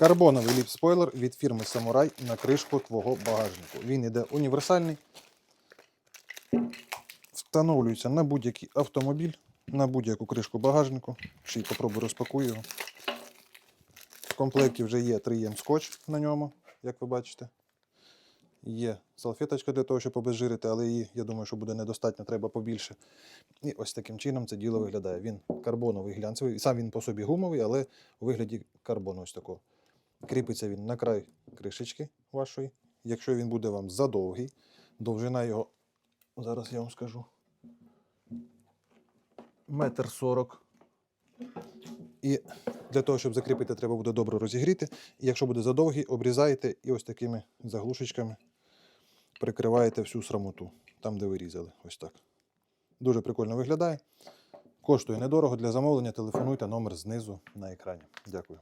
Карбоновий ліп-спойлер від фірми Самурай на кришку твого багажнику. Він іде універсальний. Встановлюється на будь-який автомобіль, на будь-яку кришку багажнику. Ще й попробую розпакую його. В комплекті вже є 3М скотч на ньому, як ви бачите. Є салфеточка для того, щоб обезжирити, але її, я думаю, що буде недостатньо, треба побільше. І ось таким чином це діло виглядає. Він карбоновий глянцевий. Сам він по собі гумовий, але у вигляді карбону ось такого. Кріпиться він на край кришечки вашої. Якщо він буде вам задовгий, довжина його, зараз я вам скажу, метр сорок. І для того, щоб закріпити, треба буде добре розігріти. І якщо буде задовгий, обрізаєте і ось такими заглушечками прикриваєте всю срамоту, там, де ви різали. Ось так. Дуже прикольно виглядає. Коштує недорого для замовлення. Телефонуйте номер знизу на екрані. Дякую.